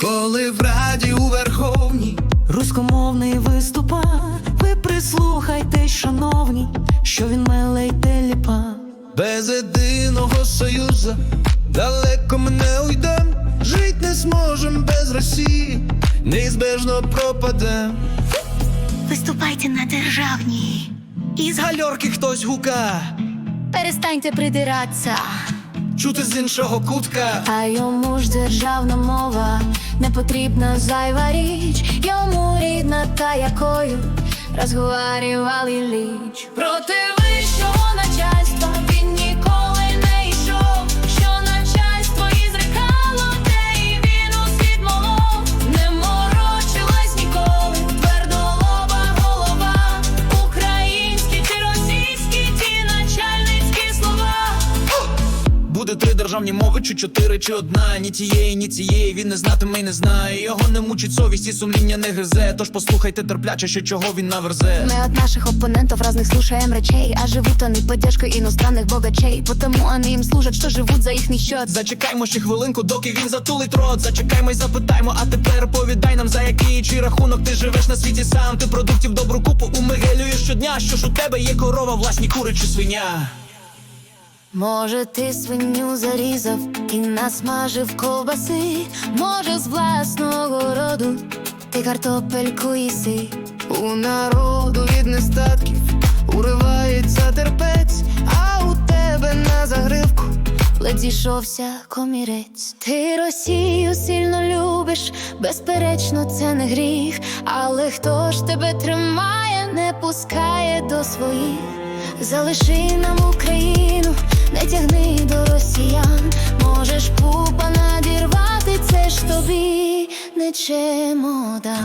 коли в раді у верховні, рускомовний виступа, ви прислухайтесь, шановні, що він мелей теліпа. Без єдиного союза далеко ми не уйдем, жить не зможем без Росії, неізбежно пропадем. Виступайте на державній. Із гальорки хтось гука. Перестаньте придиратися чути з іншого кутка. А йому ж державна мова не потрібна зайва річ, йому рідна та якою розговарювали ліч. Проти Буде три державні мови, чи чотири, чи одна. Ні тієї, ні цієї він не знатиме і не знає. Його не мучить совість і сумління не гризе. Тож послухайте терпляче, що чого він наверзе. Мы от наших оппонентов разных слушаем речей А живут они поддержкой иностранных богачей Потому они им служат, что живут за их счет Зачекаймо ще хвилинку, доки він затулить рот. Зачекаймо й запитаймо, а тепер повідай нам за який чи рахунок ти живеш на світі сам. Ти продуктів добру купу умигелюєш щодня. Що ж у тебе є корова, власні кури чи свиня? Може, ти свиню зарізав і насмажив ковбаси? Може, з власного роду ти картопельку їси? У народу від нестатків уривається терпець, а у тебе на загривку. Ледь зійшовся комірець. Ти Росію сильно любиш, безперечно, це не гріх. Але хто ж тебе тримає, не пускає до своїх? Залиши нам росіян Можеш купа надірвати, це ж тобі не чемодан